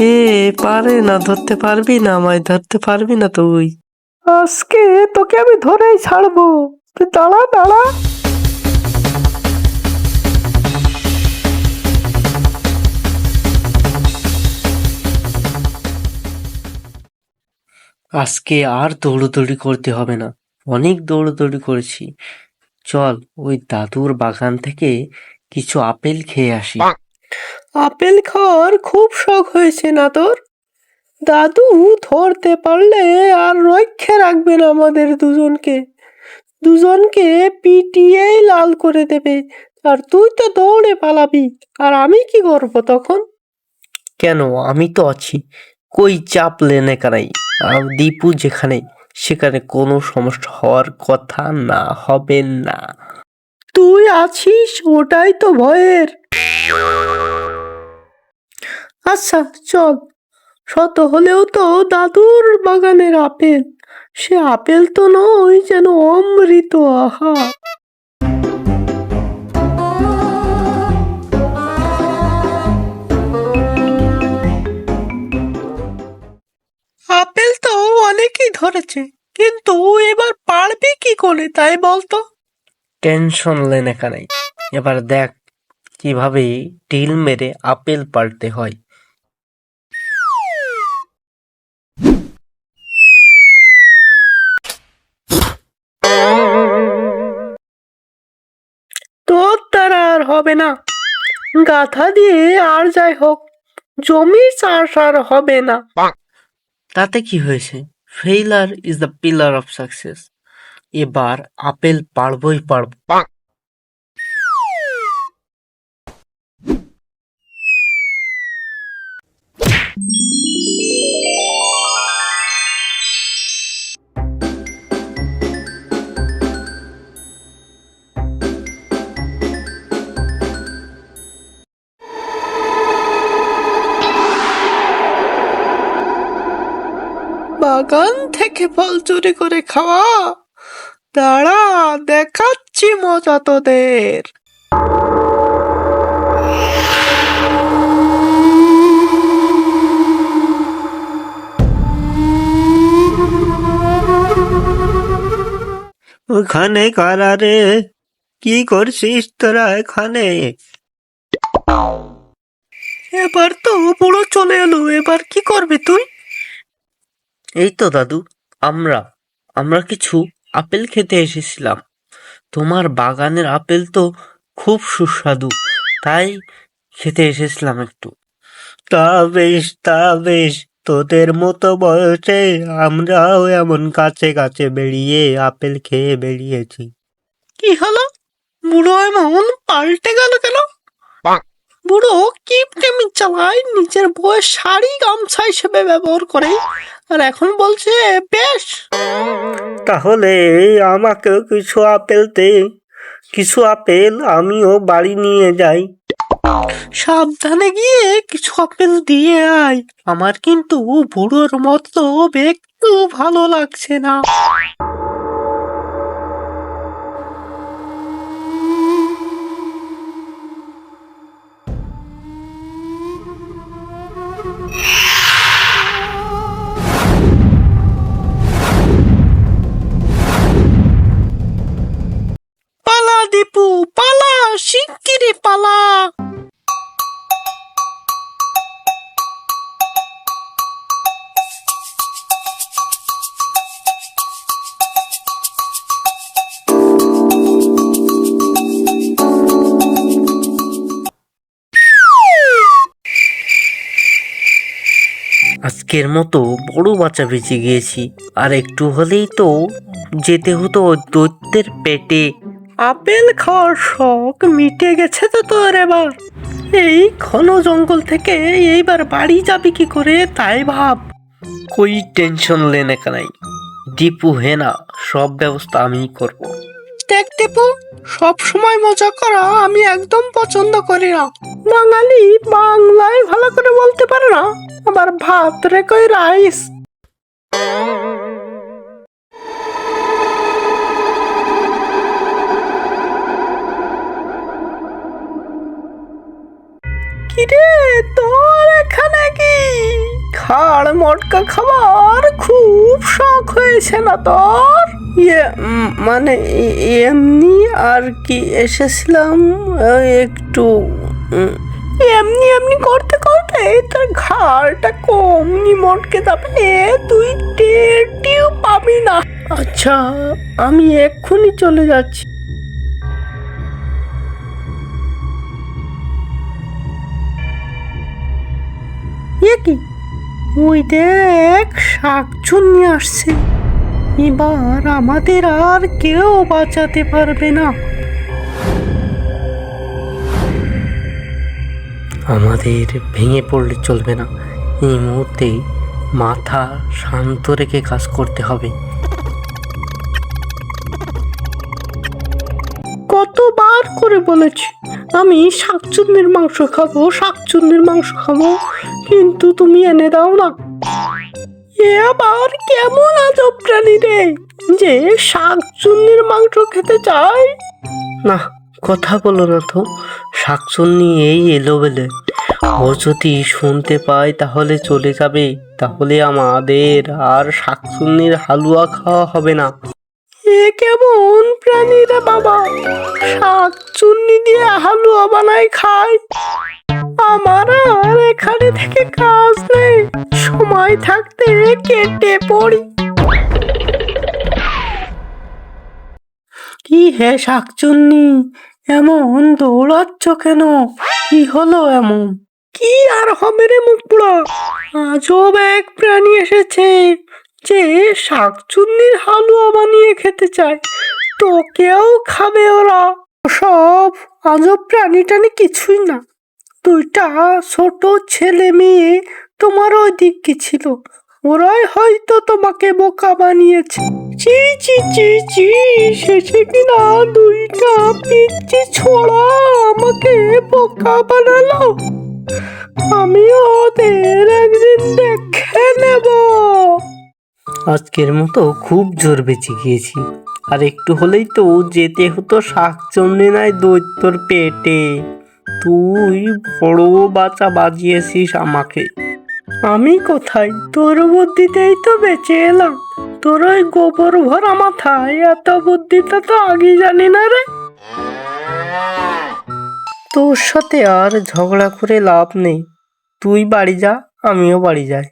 এ পারে না ধরতে পারবি না আমায় ধরতে পারবি না তুই। আজকে তোকে আমি ধরেই ছাড়বো। তুই দাঁড়া দাঁড়া। আজকে আর দৌড়দৌড়ি করতে হবে না। অনেক দৌড়দৌড়ি করেছি। চল ওই দাদুর বাগান থেকে কিছু আপেল খেয়ে আসি। আপেল খাওয়ার খুব শখ হয়েছে না তোর? দাদু ধরতে পারলে আর রক্ষে রাখবেন আমাদের দুজনকে। দুজনকে পিটিয়েই লাল করে দেবে। আর তুই তো দৌড়ে পালাবি। আর আমি কি করব তখন? কেন? আমি তো আছি। কই চাপ লেনে কারাই? আর দীপু যেখানে সেখানে কোনো সমস্যা হওয়ার কথা না হবে না। তুই আছিস ওটাই তো ভয়ের। আচ্ছা চল। শত হলেও তো দাদুর বাগানের আপেল। সে আপেল তো নয় যেন অমৃত আহা আপেল তো অনেকই ধরেছে, কিন্তু এবার পারবি কি করে তাই বলতো? টেনশন লেন এখানে। এবার দেখ কীভাবে টিল মেরে আপেল পাল্টে হয়? তোর দ্বারা আর হবে না। গাথা দিয়ে আর যাই হোক, জমি চাষ আর হবে না। তাতে কি হয়েছে? Failure is the pillar of success এবার আপেল পারবই পারব। বাগান থেকে ফল চুরি করে খাওয়া। দাঁড়া দেখাচ্ছি মজা তোদের। ওখানে কারা রে? কি করছিস তোরা এখানে? এবার তো পুরো চলে এলো এবার কি করবি তুই? এই তো দাদু আমরা আমরা কিছু আপেল খেতে এসেছিলাম। তোমার বাগানের আপেল তো খুব সুস্বাদু তাই খেতে এসেছিলাম একটু। তা বেশ তা বেশ। তোদের মতো বয়সে আমরাও এমন কাছে কাছে বেরিয়ে আপেল খেয়ে বেরিয়েছি। কি হলো? বুড়ো এমন পাল্টে গেল কেন? বুড়ো কিপ টেমি চালায় নিজের বউয়ের শাড়ি গামছা হিসেবে ব্যবহার করে আর এখন বলছে বেশ। তাহলে আমাকেও কিছু আপেল দে। কিছু আপেল আমিও বাড়ি নিয়ে যাই। সাবধানে গিয়ে কিছু আপেল দিয়ে আয়। আমার কিন্তু বুড়োর মতো একটু ভালো লাগছে না। পালা দীপু, পালা শিগগিরি পালা। আজকের মতো বড় বাচ্চা বেঁচে গিয়েছি। আর একটু হলেই তো যেতে হতো দৈত্যের পেটে। আপেল খাওয়ার শখ মিটে গেছে তো তোর এবার। এই ঘন জঙ্গল থেকে এইবার বাড়ি যাবি কি করে, তাই ভাব। কই টেনশন লেনে কানাই। দীপু, হেনা, সব ব্যবস্থা আমি করব। দেখ দীপু, সব সময় মজা করা আমি একদম পছন্দ করি না। বাঙালি বাংলায় ভালো করে বলতে পারে না। আবার ভাত রে কই রাইস? কিরে, তোর এখানে কি? মটকা খাবার খুব শখ হয়েছে না তোর? ইয়ে মানে এমনি আর কি এসেছিলাম একটু এমনি এমনি করতে করতে তোর ঘাড়টা কমনি মটকে যাবে তুই টেরটিও পাবি না। আচ্ছা আমি এক্ষুনি চলে যাচ্ছি। কি? ওই দেখ শাকচুন্নি আসছে। এবার আমাদের আর কেউ বাঁচাতে পারবে না। আমাদের ভেঙে পড়লে চলবে না। এই মুহূর্তেই মাথা শান্ত রেখে কাজ করতে হবে। কতবার করে বলেছি, আমি শাকচুন্নির মাংস খাব, শাকচুন্নির মাংস খাব, কিন্তু তুমি এনে দাও না। এ আবার কেমন আজব প্রাণী রে, যে শাকচুন্নির মাংস খেতে চায়। না কথা বলো না তো শাকচুন্নি এই এলো বলে। ও যদি শুনতে পায় তাহলে চলে যাবে। তাহলে আমাদের আর শাকচুন্নির হালুয়া খাওয়া হবে না। এ কেমন প্রাণী রে বাবা। শাক চুন্নি দিয়ে হালুয়া বানায় খায়। আমার আর এখানে থেকে কাজ নেই। সময় থাকতে কেটে পড়ি। কি হে শাকচুন্নি? এমন দৌড়াচ্ছ কেন? কি হলো এমন? কি আর হবে রে মুখ পুড়া? আজব এক প্রাণী এসেছে যে শাকচুন্নির হালুয়া বানিয়ে খেতে চায়। তোকেও খাবে ওরা। সব আজব প্রাণী টানি কিছুই না। দুইটা ছোট ছেলে মেয়ে তোমার ওই দিকে ছিল? ওরাই হয়তো তোমাকে বোকা বানিয়েছে। চি চি চি চি শেষে কিনা দুইটা পিচ্ছি ছোড়া আমাকে বোকা বানালো। আমিও ওদের একদিন দেখে নেব। আজকের মতো খুব জোর বেঁচে গিয়েছি। আর একটু হলেই তো যেতে হতো শাক চন্নে নাই দৈত্যর পেটে। তুই বড় বাচ্চা বাজিয়েছিস আমাকে। আমি কোথায়? তোর বুদ্ধিতেই তো বেঁচে এলাম। তোর ওই গোবর ভরা মাথায় এত বুদ্ধিটা তো আগে জানি না রে। তোর সাথে আর ঝগড়া করে লাভ নেই। তুই বাড়ি যা, আমিও বাড়ি যাই।